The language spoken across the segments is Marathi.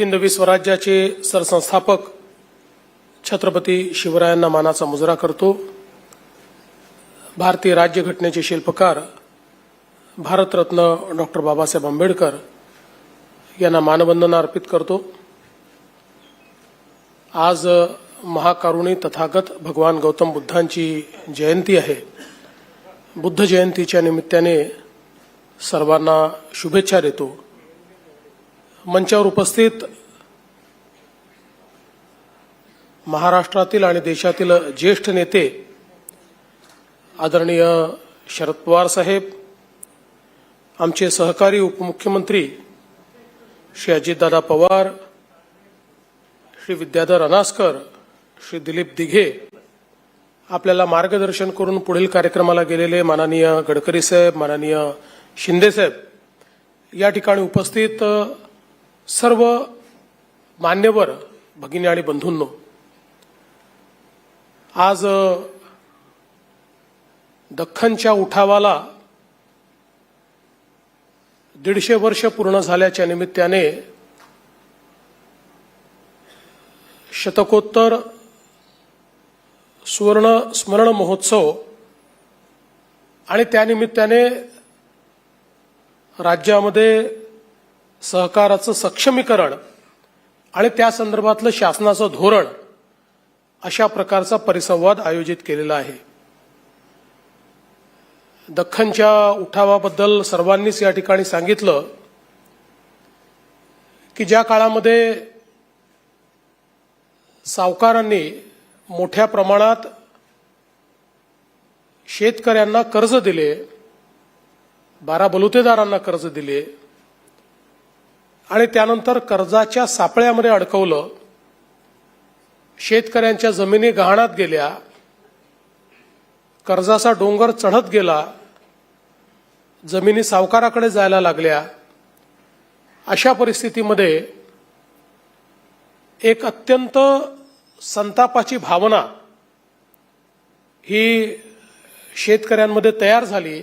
हिंदवी स्वराज्याचे सरसंस्थापक छत्रपती शिवरायांना मानाचा मुजरा करतो. भारतीय राज्यघटनेचे शिल्पकार भारतरत्न डॉक्टर बाबासाहेब आंबेडकर यांना मानवंदना अर्पित करतो. आज महाकारुणी तथागत भगवान गौतम बुद्धांची जयंती आहे. बुद्ध जयंतीच्या निमित्ताने सर्वांना शुभेच्छा देतो. मंचावर उपस्थित महाराष्ट्रातील आणि देशातील ज्येष्ठ नेते आदरणीय शरद पवार साहेब आमचे सहकारी उपमुख्यमंत्री श्री अजितदादा पवार श्री विद्याधर अनास्कर श्री दिलीप दिघे आपल्याला मार्गदर्शन करून पुढील कार्यक्रमाला गेलेले माननीय गडकरी साहेब माननीय शिंदे साहेब या ठिकाणी उपस्थित सर्व मान्यवर भगिनी आणि बंधूंनो आज दख्खनच्या उठावाला दीडशे वर्ष पूर्ण झाल्याच्या निमित्ताने शतकोत्तर सुवर्ण स्मरण महोत्सव आणि त्यानिमित्ताने राज्यामध्ये सहकाराचं सक्षमीकरण आणि त्या संदर्भातलं शासनाचं धोरण अशा प्रकारचा परिसंवाद आयोजित केलेला आहे. दख्खनच्या उठावाबद्दल सर्वांनीच या ठिकाणी सांगितलं की ज्या काळामध्ये सावकारांनी मोठ्या प्रमाणात शेतकऱ्यांना कर्ज दिले बारा बलुतेदारांना कर्ज दिले आणि त्यानंतर कर्जाच्या सापळ्यामध्ये अडकवलं. शेतकऱ्यांच्या जमिनी गहाणात गेल्या. कर्जाचा डोंगर चढत गेला. जमिनी सावकाराकडे जायला लागल्या. अशा परिस्थितीमध्ये एक अत्यंत संतापाची भावना ही शेतकऱ्यांमध्ये तयार झाली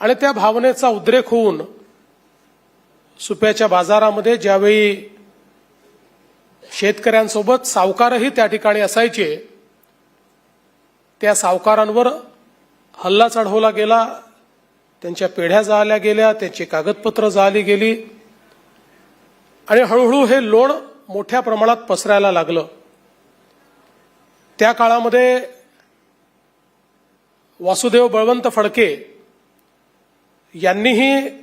आणि त्या भावनेचा उद्रेक होऊन सुप्याच्या बाजारामध्ये ज्यावेळी शेतकऱ्यांसोबत सावकारही त्या ठिकाणी असायचे त्या सावकारांवर हल्ला चढवला गेला त्यांच्या पेढ्या जाळल्या गेल्या त्यांची कागदपत्र जाळली गेली आणि हळूहळू हे लोण मोठ्या प्रमाणात पसरायला लागलं. त्या काळामध्ये वासुदेव बळवंत फडके यांनीही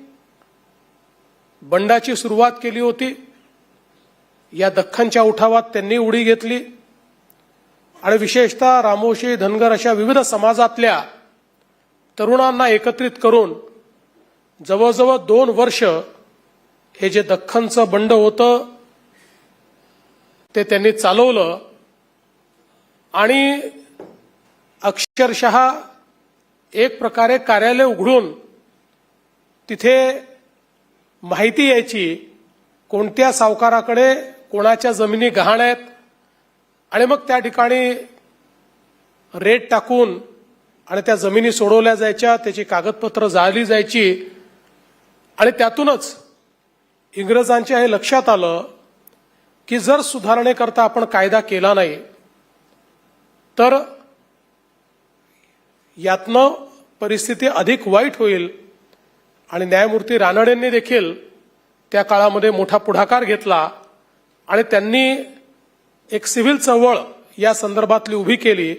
बंडाची सुरुवात केली होती. या दख्खनच्या उठावात त्यांनी उडी घेतली. आणि विशेषतः रामोशी धनगर अशा विविध समाजातल्या तरुणांना एकत्रित करून जवळजवळ दोन वर्ष हे जे दख्खनचं बंड होतं ते त्यांनी चालवलं. आणि अक्षरशः एक प्रकारे कार्यालय उघडून तिथे माहिती यायची कोणत्या सावकाराकडे कोणाच्या जमिनी गहाण आहेत आणि मग त्या ठिकाणी रेट टाकून आणि त्या जमिनी सोडवल्या जायच्या त्याची कागदपत्र जाळली जायची आणि त्यातूनच इंग्रजांच्या हे लक्षात आलं की जर सुधारणेकरता आपण कायदा केला नाही तर यातनं परिस्थिती अधिक वाईट होईल. आणि न्यायमूर्ती रानडेंनी देखील त्या काळामध्ये मोठा पुढाकार घेतला आणि त्यांनी एक सिव्हिल चळवळ या संदर्भातली उभी केली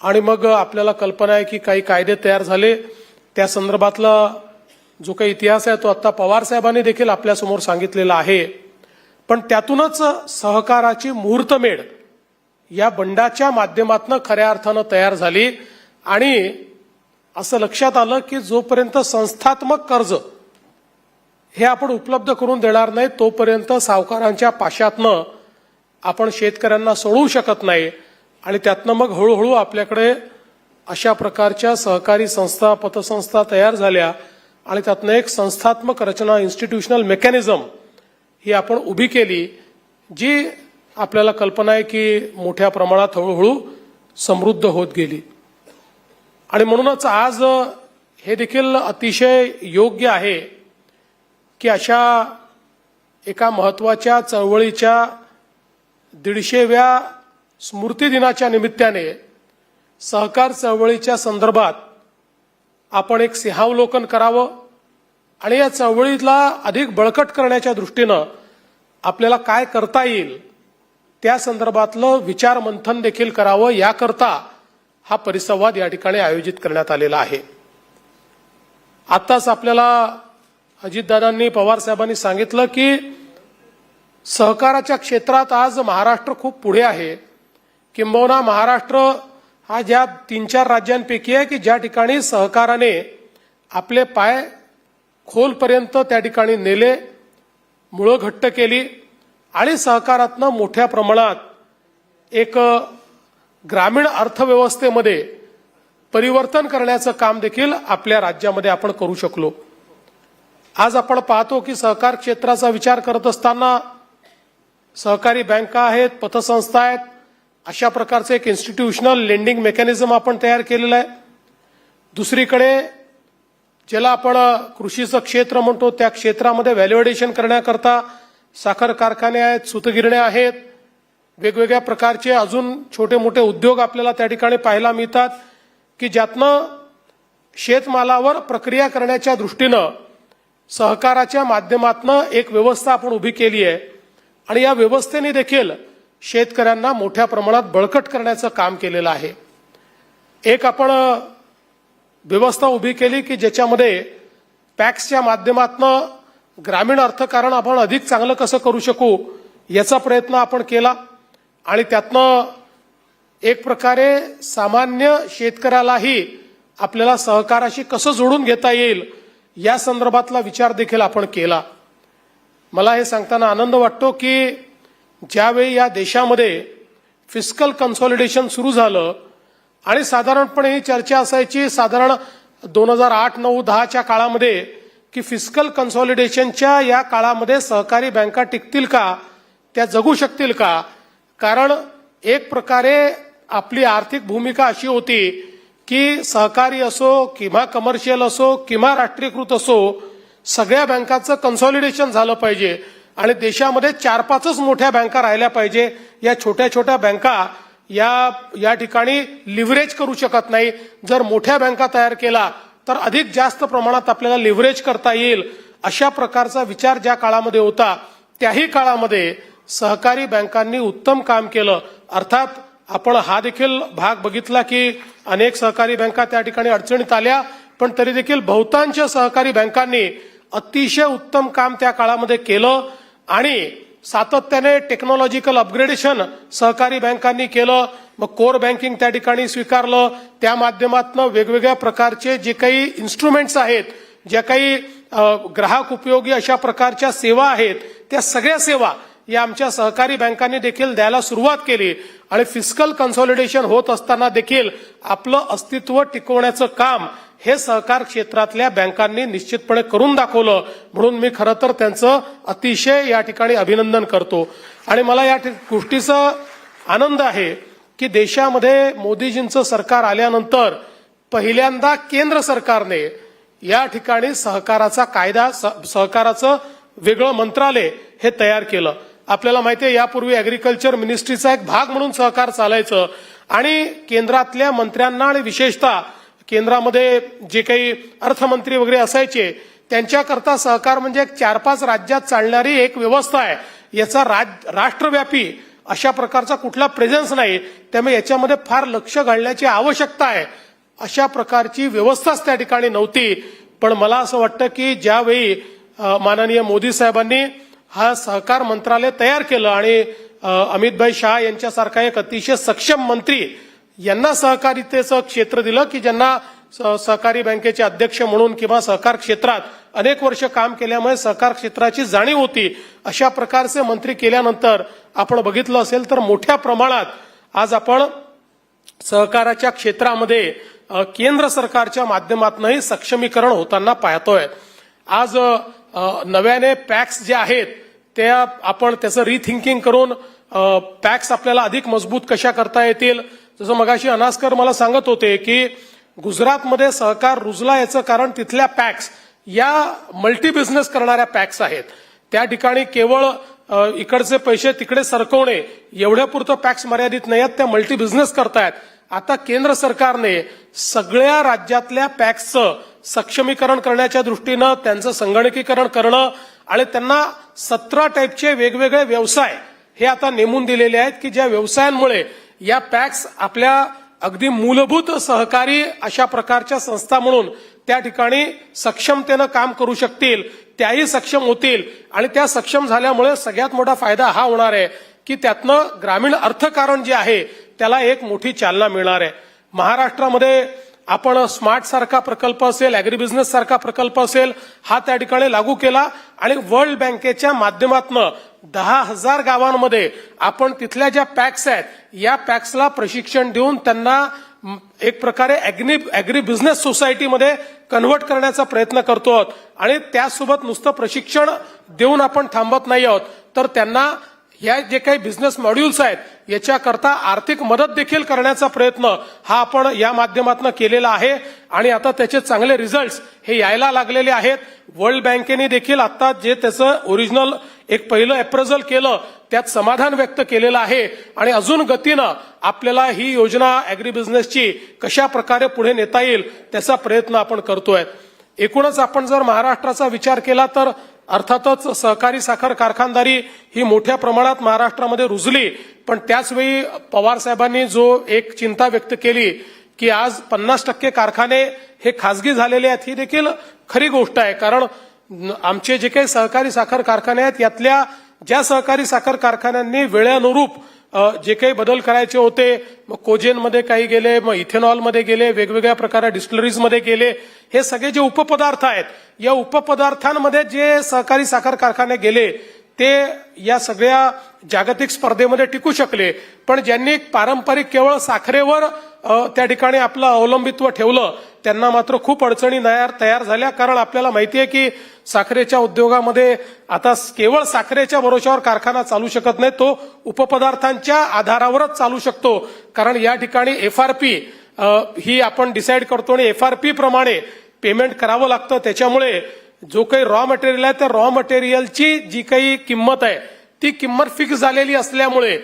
आणि मग आपल्याला कल्पना आहे की काही कायदे तयार झाले. त्या संदर्भातला जो काही इतिहास आहे तो आत्ता पवार साहेबांनी देखील आपल्यासमोर सांगितलेला आहे. पण त्यातूनच सहकाराची मुहूर्तमेढ या बंडाच्या माध्यमातून खऱ्या अर्थानं तयार झाली आणि असं लक्षात आलं की जोपर्यंत संस्थात्मक कर्ज हे आपण उपलब्ध करून देणार नाही तोपर्यंत सावकारांच्या पाशातनं आपण शेतकऱ्यांना सोडवू शकत नाही आणि त्यातनं मग हळूहळू आपल्याकडे अशा प्रकारच्या सहकारी संस्था पतसंस्था तयार झाल्या आणि त्यातनं एक संस्थात्मक रचना इन्स्टिट्यूशनल मेकॅनिझम ही आपण उभी केली जी आपल्याला कल्पना आहे की मोठ्या प्रमाणात हळूहळू समृद्ध होत गेली. आणि म्हणूनच आज हे देखील अतिशय योग्य आहे की अशा एका महत्त्वाच्या चळवळीच्या दीडशेव्या स्मृतीदिनाच्या निमित्ताने सहकार चळवळीच्या संदर्भात आपण एक सिंहावलोकन करावं आणि या चळवळीला अधिक बळकट करण्याच्या दृष्टीनं आपल्याला काय करता येईल त्या संदर्भातलं विचारमंथन देखील करावं याकरता हा परिसंवाद या ठिकाणी आयोजित करण्यात आलेला आहे. आताच आपल्याला अजितदादांनी पवार साहेबांनी सांगितलं की सहकाराच्या क्षेत्रात आज महाराष्ट्र खूप पुढे आहे. किंबहुना महाराष्ट्र हा ज्या तीन चार राज्यांपैकी आहे की ज्या ठिकाणी सहकाराने आपले पाय खोलपर्यंत त्या ठिकाणी नेले मुळं घट्ट केली आणि सहकारातनं मोठ्या प्रमाणात एक ग्रामीण अर्थव्यवस्थेमध्ये परिवर्तन करण्याचं काम देखील आपल्या राज्यामध्ये आपण करू शकलो. आज आपण पाहतो की सहकार क्षेत्राचा विचार करत असताना सहकारी बँका आहेत पतसंस्था आहेत अशा प्रकारचं एक इन्स्टिट्यूशनल लेंडिंग मेकॅनिझम आपण तयार केलेलं आहे. दुसरीकडे ज्याला आपण कृषीचं क्षेत्र म्हणतो त्या क्षेत्रामध्ये व्हॅल्युएडेशन करण्याकरता साखर कारखाने आहेत सुतगिरण्या आहेत वेगवेगळ्या प्रकारचे अजून छोटे मोठे उद्योग आपल्याला त्या ठिकाणी पाहायला मिळतात की ज्यातनं शेतमालावर प्रक्रिया करण्याच्या दृष्टीनं सहकाराच्या माध्यमातनं एक व्यवस्था आपण उभी केली आहे. आणि या व्यवस्थेने देखील शेतकऱ्यांना मोठ्या प्रमाणात बळकट करण्याचं काम केलेलं आहे. एक आपण व्यवस्था उभी केली की ज्याच्यामध्ये पॅक्सच्या माध्यमातनं ग्रामीण अर्थकारण आपण अधिक चांगलं कसं करू शकू याचा प्रयत्न आपण केला. आणि त्यातनं एक प्रकारे सामान्य शेतकऱ्यालाही आपल्याला सहकाराशी कसं जोडून घेता येईल या संदर्भातला विचार देखील आपण केला. मला हे सांगताना आनंद वाटतो की ज्यावेळी या देशामध्ये फिस्कल कन्सॉलिडेशन सुरू झालं आणि साधारणपणे ही चर्चा असायची साधारण दोन हजार आठ नऊ दहाच्या काळामध्ये की फिस्कल कन्सॉलिडेशनच्या या काळामध्ये सहकारी बँका टिकतील का त्या जगू शकतील का कारण एक प्रकारे आपली आर्थिक भूमिका अशी होती की सहकारी असो किंवा कमर्शियल असो किंवा राष्ट्रीयकृत असो सगळ्या बँकाचं कन्सॉलिडेशन झालं पाहिजे. आणि देशामध्ये चार पाचच मोठ्या बँका राहिल्या पाहिजे. या छोट्या छोट्या बँका या या ठिकाणी लिव्हरेज करू शकत नाही. जर मोठ्या बँका तयार केला तर अधिक जास्त प्रमाणात आपल्याला लिव्हरेज करता येईल. अशा प्रकारचा विचार ज्या काळामध्ये होता त्याही काळामध्ये सहकारी बँकांनी उत्तम काम केलं. अर्थात आपण हा देखील भाग बघितला की अनेक सहकारी बँका त्या ठिकाणी अडचणीत आल्या पण तरी देखील बहुतांश सहकारी बँकांनी अतिशय उत्तम काम त्या काळामध्ये केलं आणि सातत्याने टेक्नॉलॉजिकल अपग्रेडेशन सहकारी बँकांनी केलं. मग कोर बँकिंग त्या ठिकाणी स्वीकारलं. त्या माध्यमातून वेगवेगळ्या प्रकारचे जे काही इन्स्ट्रुमेंट्स आहेत ज्या काही ग्राहक उपयोगी अशा प्रकारच्या सेवा आहेत त्या सगळ्या सेवा या आमच्या सहकारी बँकांनी देखील द्यायला सुरुवात केली. आणि फिस्कल कन्सॉलिडेशन होत असताना देखील आपलं अस्तित्व टिकवण्याचं काम हे सहकार क्षेत्रातल्या बँकांनी निश्चितपणे करून दाखवलं. म्हणून मी खरं तर त्यांचं अतिशय या ठिकाणी अभिनंदन करतो. आणि मला या गोष्टीचा आनंद आहे की देशामध्ये मोदीजींचं सरकार आल्यानंतर पहिल्यांदा केंद्र सरकारने या ठिकाणी सहकाराचा कायदा स- सहकाराचं वेगळं मंत्रालय हे तयार केलं. आपल्याला माहिती आहे यापूर्वी अॅग्रिकल्चर मिनिस्ट्रीचा एक भाग म्हणून सहकार चालायचं आणि केंद्रातल्या मंत्र्यांना आणि विशेषतः केंद्रामध्ये जे काही अर्थमंत्री वगैरे असायचे त्यांच्याकरता सहकार म्हणजे एक चार पाच राज्यात चालणारी एक व्यवस्था आहे. याचा राज राष्ट्रव्यापी अशा प्रकारचा कुठला प्रेझेन्स नाही. त्यामुळे याच्यामध्ये फार लक्ष घालण्याची आवश्यकता आहे. अशा प्रकारची व्यवस्थाच त्या ठिकाणी नव्हती. पण मला असं वाटतं की ज्यावेळी माननीय मोदी साहेबांनी हा सहकार मंत्रालय तयार केलं आणि अमितभाई शहा यांच्यासारखा एक अतिशय सक्षम मंत्री यांना सहकारितेचं क्षेत्र दिलं की ज्यांना स- सहकारी बँकेचे अध्यक्ष म्हणून किंवा सहकार क्षेत्रात अनेक वर्ष काम केल्यामुळे सहकार क्षेत्राची जाणीव होती अशा प्रकारचे मंत्री केल्यानंतर आपण बघितलं असेल तर मोठ्या प्रमाणात आज आपण सहकाराच्या क्षेत्रामध्ये केंद्र सरकारच्या माध्यमातूनही सक्षमीकरण होताना पाहतोय. आज नव्याने पॅक्स जे आहेत त्या आपण त्याचं रिथिंकिंग करून पॅक्स आपल्याला अधिक मजबूत कशा करता येतील? जसं मगाशी अनास्कर मला सांगत होते की गुजरातमध्ये सहकार रुजला याचं कारण तिथल्या पॅक्स या मल्टी बिझनेस करणाऱ्या पॅक्स आहेत. त्या ठिकाणी केवळ इकडचे पैसे तिकडे सरकवणे एवढ्यापुरतं पॅक्स मर्यादित नाही आहेत त्या मल्टी बिझनेस करतायत. आता केंद्र सरकारने सगळ्या राज्यातल्या पॅक्सचं सक्षमीकरण करण्याच्या दृष्टीनं त्यांचं संगणकीकरण करणं आणि त्यांना सतरा टाईपचे वेगवेगळे व्यवसाय हे आता नेमून दिलेले आहेत की ज्या व्यवसायांमुळे या पॅक्स आपल्या अगदी मूलभूत सहकारी अशा प्रकारच्या संस्था म्हणून त्या ठिकाणी सक्षमतेनं काम करू शकतील त्याही सक्षम होतील आणि त्या सक्षम झाल्यामुळे सगळ्यात मोठा फायदा हा होणार आहे की त्यातनं ग्रामीण अर्थकारण जे आहे त्याला एक मोठी चालना मिळणार आहे. महाराष्ट्रामध्ये आपण स्मार्ट सारखा प्रकल्प असेल अॅग्री बिझनेस सारखा प्रकल्प असेल हा त्या ठिकाणी लागू केला आणि वर्ल्ड बँकेच्या माध्यमातून दहा हजार गावांमध्ये आपण तिथल्या ज्या पॅक्स आहेत या पॅक्सला प्रशिक्षण देऊन त्यांना एक प्रकारे अॅग्री अॅग्री बिझनेस सोसायटीमध्ये कन्व्हर्ट करण्याचा प्रयत्न करतो आहोत. आणि त्यासोबत नुसतं प्रशिक्षण देऊन आपण थांबत नाही आहोत. तर त्यांना या जे काही बिझनेस मॉड्यूल्स आहेत याच्याकरता आर्थिक मदत देखील करण्याचा प्रयत्न हा आपण या माध्यमातून केलेला आहे. आणि आता त्याचे चांगले रिझल्ट हे यायला लागलेले आहेत. वर्ल्ड बँकेने देखील आता जे त्याचं ओरिजिनल एक पहिलं अप्रेझल केलं त्यात समाधान व्यक्त केलेलं आहे. आणि अजून गतीनं आपल्याला ही योजना अॅग्री बिझनेसची कशा प्रकारे पुढे नेता येईल त्याचा प्रयत्न आपण करतोय. एकूणच आपण जर महाराष्ट्राचा विचार केला तर अर्थातच सहकारी साखर कारखानदारी ही मोठ्या प्रमाणात महाराष्ट्रामध्ये रुजली. पण त्याचवेळी पवार साहेबांनी जो एक चिंता व्यक्त केली की आज पन्नास टक्के कारखाने हे खासगी झालेले आहेत ही देखील खरी गोष्ट आहे. कारण आमचे जे काही सहकारी साखर कारखाने आहेत यातल्या ज्या सहकारी साखर कारखान्यांनी वेळेनुरूप जे काही बदल करायचे होते मग कोजेनमध्ये काही गेले मग इथेनॉलमध्ये गेले वेगवेगळ्या प्रकारे डिस्टलरीजमध्ये गेले हे सगळे जे उपपदार्थ आहेत या उपपदार्थांमध्ये जे सहकारी साखर कारखाने गेले ते या सगळ्या जागतिक स्पर्धेमध्ये टिकू शकले. पण ज्यांनी पारंपरिक केवळ साखरेवर त्या ठिकाणी आपलं अवलंबित्व ठेवलं. त्यांना मात्र खूप अडचणी तयार तयार झाल्या. कारण आपल्याला माहिती आहे की साखरेच्या उद्योगामध्ये आता केवळ साखरेच्या भरोशावर कारखाना चालू शकत नाही तो उपपदार्थांच्या आधारावरच चालू शकतो. कारण या ठिकाणी एफ आर पी ही आपण डिसाईड करतो आणि एफ आर पी प्रमाणे पेमेंट करावं लागतं. त्याच्यामुळे जो काही रॉ मटेरियल आहे त्या रॉ मटेरियलची जी काही किंमत आहे ती किंमत फिक्स झालेली असल्यामुळे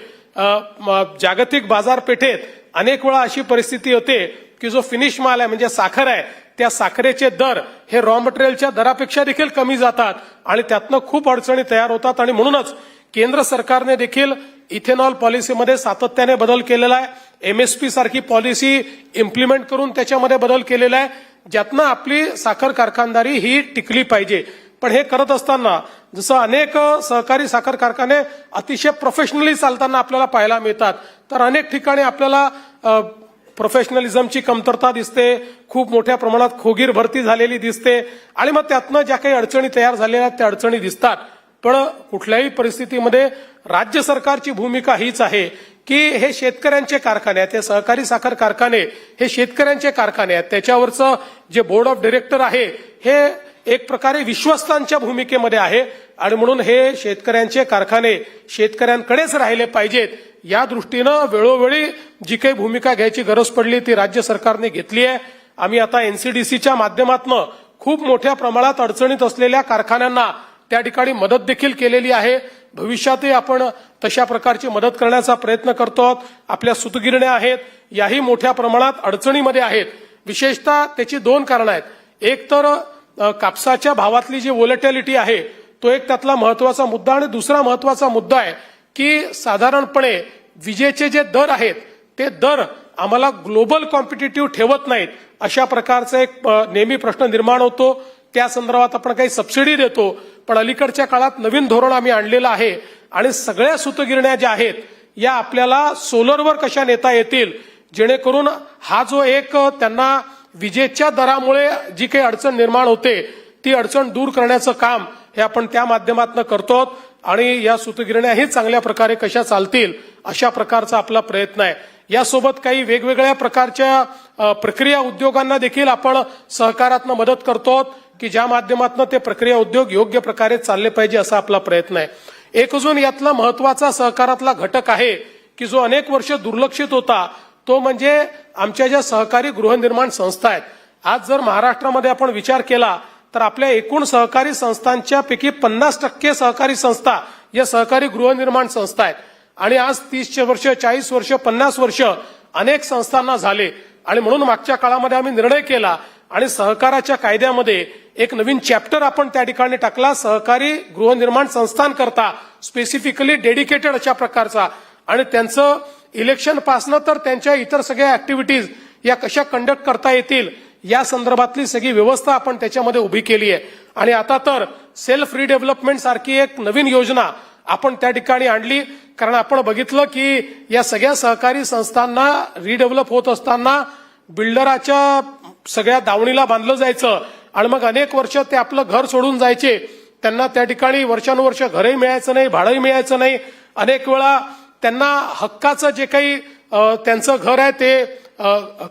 जागतिक बाजारपेठेत अनेक वेळा अशी परिस्थिती होते की जो फिनिश माल आहे म्हणजे साखर आहे त्या साखरेचे दर हे रॉ मटेरियलच्या दरापेक्षा देखील कमी जातात आणि त्यातनं खूप अडचणी तयार होतात. आणि म्हणूनच केंद्र सरकारने देखील इथेनॉल पॉलिसीमध्ये सातत्याने बदल केलेला आहे. एमएसपी सारखी पॉलिसी इम्प्लिमेंट करून त्याच्यामध्ये बदल केलेला आहे. ज्यातनं आपली साखर कारखानदारी ही टिकली पाहिजे. पण हे करत असताना जसं अनेक सहकारी साखर कारखाने अतिशय प्रोफेशनली चालताना आपल्याला पाहायला मिळतात तर अनेक ठिकाणी आपल्याला प्रोफेशनलिझमची कमतरता दिसते खूप मोठ्या प्रमाणात खोगीर भरती झालेली दिसते आणि मग त्यातनं ज्या काही अडचणी तयार झालेल्या आहेत त्या अडचणी दिसतात. पण कुठल्याही परिस्थितीमध्ये राज्य सरकारची भूमिका हीच आहे की हे शेतकऱ्यांचे कारखाने आहेत हे सहकारी साखर कारखाने हे शेतकऱ्यांचे कारखाने आहेत. त्याच्यावरचं जे बोर्ड ऑफ डिरेक्टर आहे हे एक प्रकारे विश्वस्तांच्या भूमिकेमध्ये आहे. आणि म्हणून हे शेतकऱ्यांचे कारखाने शेतकऱ्यांकडेच राहिले पाहिजेत. या दृष्टीनं वेळोवेळी जी काही भूमिका घ्यायची गरज पडली ती राज्य सरकारने घेतली आहे. आम्ही आता एनसीडीसीच्या माध्यमातून खूप मोठ्या प्रमाणात अडचणीत असलेल्या कारखान्यांना त्या ठिकाणी मदत देखील केलेली आहे. भविष्यातही आपण तशा प्रकारची मदत करण्याचा प्रयत्न करतो आहोत. आपल्या सुतगिरण्या आहेत. याही मोठ्या प्रमाणात अडचणीमध्ये आहेत. विशेषतः त्याची दोन कारणं आहेत. एक तर कापसाच्या भावातली जी वोलेटॅलिटी आहे तो एक त्यातला महत्त्वाचा मुद्दा आणि दुसरा महत्त्वाचा मुद्दा आहे की साधारणपणे विजेचे जे दर आहेत ते दर आम्हाला ग्लोबल कॉम्पिटेटिव्ह ठेवत नाहीत. अशा प्रकारचा एक नेहमी प्रश्न निर्माण होतो. त्या संदर्भात आपण काही सबसिडी देतो पण अलीकडच्या काळात नवीन धोरण आम्ही आणलेलं आहे आणि सगळ्या सुतगिरण्या ज्या आहेत या आपल्याला सोलरवर कशा नेता येतील? जेणेकरून हा जो एक त्यांना विजेच्या दरामुळे जी काही अडचण निर्माण होते ती अडचण दूर करण्याचं काम हे आपण त्या माध्यमातून करतो आणि या सुतगिरण्याही चांगल्या प्रकारे कशा चालतील अशा प्रकारचा आपला प्रयत्न आहे. यासोबत काही वेगवेगळ्या प्रकारच्या प्रक्रिया उद्योगांना देखील आपण सहकारातनं मदत करतो की ज्या माध्यमातून ते प्रक्रिया उद्योग योग्य प्रकारे चालले पाहिजे असा आपला प्रयत्न आहे. एक अजून यातला महत्त्वाचा सहकारातला घटक आहे की जो अनेक वर्ष दुर्लक्षित होता तो म्हणजे आमच्या ज्या सहकारी गृहनिर्माण संस्था आहेत. आज जर महाराष्ट्रामध्ये आपण विचार केला तर आपल्या एकूण सहकारी संस्थांच्या पैकी पन्नास टक्के सहकारी संस्था या सहकारी गृहनिर्माण संस्था आहेत. आणि आज तीसशे वर्ष चाळीस वर्ष पन्नास वर्ष अनेक संस्थांना झाले. आणि म्हणून मागच्या काळामध्ये आम्ही निर्णय केला आणि सहकाराच्या कायद्यामध्ये एक नवीन चॅप्टर आपण त्या ठिकाणी टाकला सहकारी गृहनिर्माण संस्थांकरता स्पेसिफिकली डेडिकेटेड अशा प्रकारचा. आणि त्यांचं इलेक्शन पासनं तर त्यांच्या इतर सगळ्या ऍक्टिव्हिटीज या कशा कंडक्ट करता येतील या संदर्भातली सगळी व्यवस्था आपण त्याच्यामध्ये उभी केली आहे. आणि आता तर सेल्फ रिडेव्हलपमेंट सारखी एक नवीन योजना आपण त्या ठिकाणी आणली. कारण आपण बघितलं की या सगळ्या सहकारी संस्थांना रिडेव्हलप होत असताना बिल्डराच्या सगळ्या दावणीला बांधलं जायचं आणि मग अनेक वर्ष ते आपलं घर सोडून जायचे. त्यांना त्या ठिकाणी वर्षानुवर्ष घरही मिळायचं नाही भाडंही मिळायचं नाही. अनेक वेळा त्यांना हक्काचं जे काही त्यांचं घर आहे ते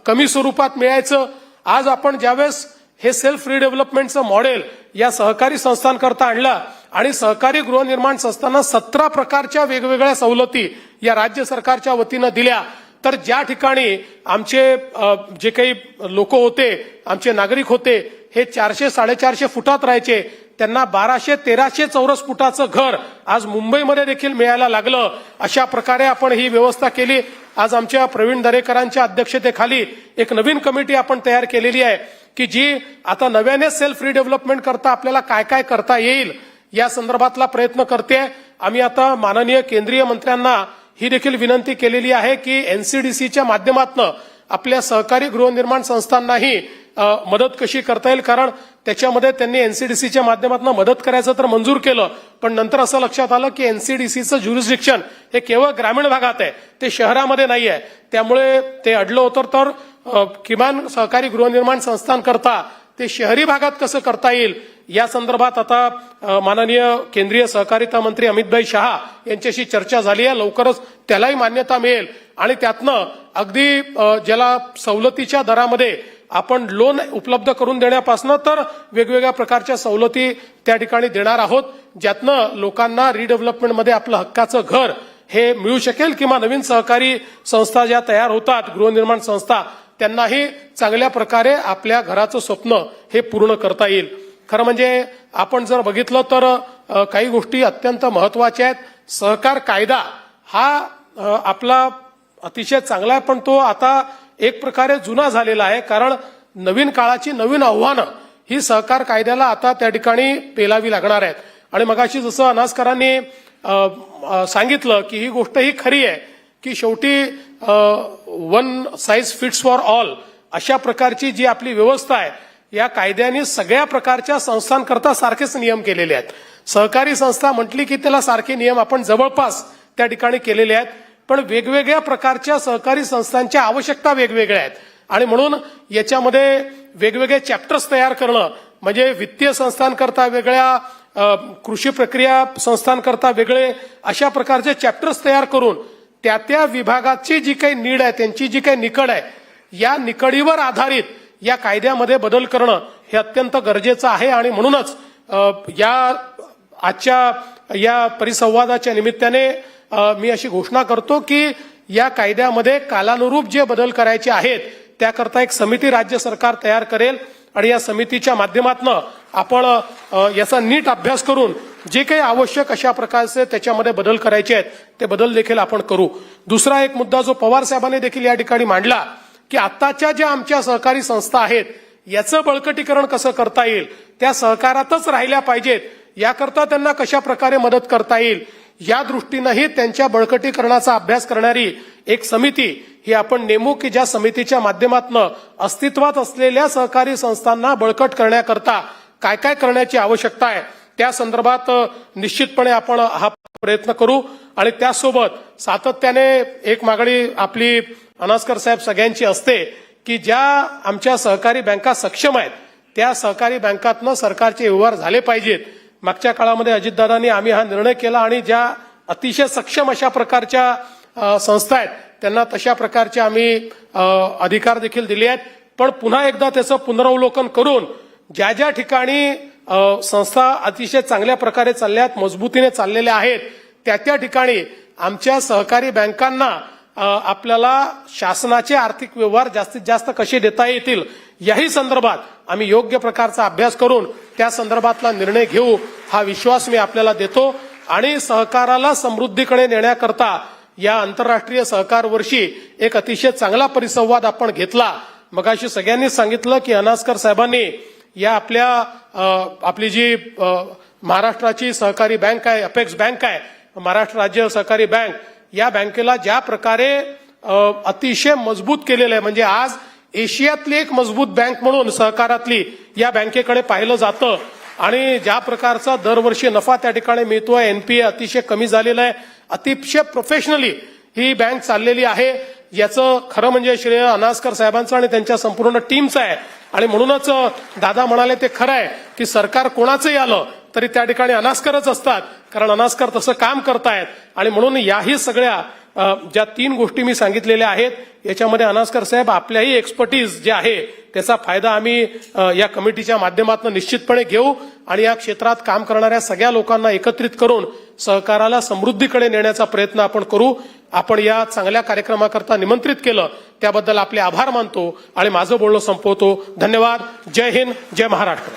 कमी स्वरूपात मिळायचं. आज आपण ज्यावेळेस हे सेल्फ रिडेव्हलपमेंटचं मॉडेल या सहकारी संस्थांकरता आणलं आणि सहकारी गृहनिर्माण संस्थांना सतरा प्रकारच्या वेगवेगळ्या सवलती या राज्य सरकारच्या वतीनं दिल्या. तर ज्या ठिकाणी आमचे जे काही लोक होते आमचे नागरिक होते हे चारशे साडेचारशे फुटात राहायचे. त्यांना बाराशे तेराशे चौरस फुटाचं घर आज मुंबईमध्ये देखील मिळायला लागलं. अशा प्रकारे आपण ही व्यवस्था केली. आज आमच्या प्रवीण दरेकरांच्या अध्यक्षतेखाली एक नवीन कमिटी आपण तयार केलेली आहे की जी आता नव्याने सेल्फ रिडेव्हलपमेंट करता आपल्याला काय काय करता येईल या संदर्भातला प्रयत्न करते. आम्ही आता माननीय केंद्रीय मंत्र्यांना ही देखील विनंती केलेली आहे की एनसीडीसीच्या माध्यमातून आपल्या सहकारी गृहनिर्माण संस्थांनाही मदत कशी करता येईल? कारण त्याच्यामध्ये त्यांनी एनसीडीसीच्या माध्यमातून मदत करायचं तर मंजूर केलं. पण नंतर असं लक्षात आलं की एनसीडीसीचं ज्युरिस्डिक्शन हे केवळ ग्रामीण भागात आहे. ते शहरामध्ये नाही आहे त्यामुळे ते अडलं होतं तर किमान सहकारी गृहनिर्माण संस्थांकरता ते शहरी भागात कसं करता येईल या संदर्भात आता माननीय केंद्रीय सहकारिता मंत्री अमितभाई शहा यांच्याशी चर्चा झाली आहे. लवकरच त्यालाही मान्यता मिळेल. आणि त्यातनं अगदी ज्याला सवलतीच्या दरामध्ये आपण लोन उपलब्ध करून देण्यापासून तर वेगवेगळ्या प्रकारच्या सवलती त्या ठिकाणी देणार आहोत. ज्यातनं लोकांना रिडेव्हलपमेंटमध्ये आपलं हक्काचं घर हे मिळू शकेल किंवा नवीन सहकारी संस्था ज्या तयार होतात गृहनिर्माण संस्था त्यांनाही चांगल्या प्रकारे आपल्या घराचं स्वप्न हे पूर्ण करता येईल. खरं म्हणजे आपण जर बघितलं तर काही गोष्टी अत्यंत महत्त्वाच्या आहेत. सहकार कायदा हा आपला अतिशय चांगला आहे पण तो आता एक प्रकारे जुना झालेला आहे. कारण नवीन काळाची नवीन आव्हानं ही सहकार कायद्याला आता त्या ठिकाणी पेलावी लागणार आहेत. आणि मगाशी जसं अनासकरांनी सांगितलं की ही गोष्ट ही खरी आहे. की शेवटी one size fits for all अशा प्रकारची जी आपली व्यवस्था आहे या कायद्याने सगळ्या प्रकारच्या संस्थांकरता सारखेच नियम केलेले आहेत. सहकारी संस्था म्हटली की त्याला सारखे नियम आपण जवळपास त्या ठिकाणी केलेले आहेत पण वेगवेगळ्या प्रकारच्या सहकारी संस्थांच्या आवश्यकता वेगवेगळ्या आहेत. आणि म्हणून याच्यामध्ये वेगवेगळे चॅप्टर्स तयार करणं म्हणजे वित्तीय संस्थांकरता वेगळ्या कृषी प्रक्रिया संस्थांकरता वेगळे अशा प्रकारचे चॅप्टर्स तयार करून त्या त्या विभागाची जी काही नीड आहे त्यांची जी काही निकड आहे या निकडीवर आधारित या कायद्यामध्ये बदल करणं हे अत्यंत गरजेचं आहे आणि म्हणूनच या आजच्या या परिसंवादाच्या निमित्ताने मी अशी घोषणा करतो की या कायद्यामध्ये कालानुरूप जे बदल करायचे आहेत त्याकरता एक समिती राज्य सरकार तयार करेल. आणि या समितीच्या माध्यमातून आपण याचा नीट अभ्यास करून जे काही आवश्यक अशा प्रकारचे त्याच्यामध्ये बदल करायचे आहेत ते बदल देखील आपण करू. दुसरा एक मुद्दा जो पवार साहेबांनी देखील या ठिकाणी मांडला की आताच्या ज्या आमच्या सहकारी संस्था आहेत याचं बळकटीकरण कसं करता येईल? त्या सहकारातच राहिल्या पाहिजेत. याकरता त्यांना कशा प्रकारे मदत करता येईल? या दृष्टीनंही त्यांच्या बळकटीकरणाचा अभ्यास करणारी एक समिती ही आपण नेमू की ज्या समितीच्या माध्यमातून अस्तित्वात असलेल्या सहकारी संस्थांना बळकट करण्याकरता काय काय करण्याची आवश्यकता आहे त्या संदर्भात निश्चितपणे आपण हा प्रयत्न करू. आणि त्यासोबत सातत्याने एक मागणी आपली अनास्कर साहेब सगळ्यांची असते की ज्या आमच्या सहकारी बँका सक्षम आहेत त्या सहकारी बँकातनं सरकारचे व्यवहार झाले पाहिजेत. मागच्या काळामध्ये अजितदादांनी आम्ही हा निर्णय केला आणि ज्या अतिशय सक्षम अशा प्रकारच्या संस्था आहेत. त्यांना तशा प्रकारचे आम्ही अधिकार देखील दिले आहेत. पण पुन्हा एकदा त्याचं पुनरावलोकन करून ज्या ज्या ठिकाणी संस्था अतिशय चांगल्या प्रकारे चालल्यात मजबूतीने चाललेल्या आहेत त्या त्या ठिकाणी आमच्या सहकारी बँकांना आपल्याला शासनाचे आर्थिक व्यवहार जास्तीत जास्त कसे देता येतील याही संदर्भात आम्ही योग्य प्रकारचा अभ्यास करून त्या संदर्भातला निर्णय घेऊ हा विश्वास मी आपल्याला देतो. आणि सहकाराला समृद्धीकडे नेण्याकरता या आंतरराष्ट्रीय सहकार वर्षी एक अतिशय चांगला परिसंवाद आपण घेतला. मगाशी सगळ्यांनीच सांगितलं की अनास्कर साहेबांनी या आपल्या आपली जी महाराष्ट्राची सहकारी बँक आहे अपेक्स बँक आहे महाराष्ट्र राज्य सहकारी बँक या बँकेला ज्या प्रकारे अतिशय मजबूत केलेलं आहे म्हणजे आज एशियातली एक मजबूत बँक म्हणून सहकारातली या बँकेकडे पाहिलं जातं. आणि ज्या प्रकारचा दरवर्षी नफा त्या ठिकाणी मिळतोय एनपीए अतिशय कमी झालेला आहे. अतिशय प्रोफेशनली ही बँक चाललेली आहे. याचं खरं म्हणजे श्रेय अनास्कर साहेबांचं आणि त्यांच्या संपूर्ण टीमचं आहे. आणि म्हणूनच दादा म्हणाले ते खरं आहे की सरकार कोणाचंही आलं तरी त्या ठिकाणी अनास्करच असतात. कारण अनास्कर तसं काम करतायत. आणि म्हणून याही सगळ्या ज्या तीन गोष्टी मी सांगितलेल्या आहेत याच्यामध्ये अनास्कर साहेब आपल्याही एक्सपर्टीज जे आहे त्याचा फायदा आम्ही या कमिटीच्या माध्यमातून निश्चितपणे घेऊ. आणि या क्षेत्रात काम करणाऱ्या सगळ्या लोकांना एकत्रित करून सहकाराला समृद्धीकडे नेण्याचा प्रयत्न आपण करू. आपण या चांगल्या कार्यक्रमाकरता निमंत्रित केलं त्याबद्दल आपले आभार मानतो आणि माझं बोलणं संपवतो. धन्यवाद. जय हिंद. जय महाराष्ट्र.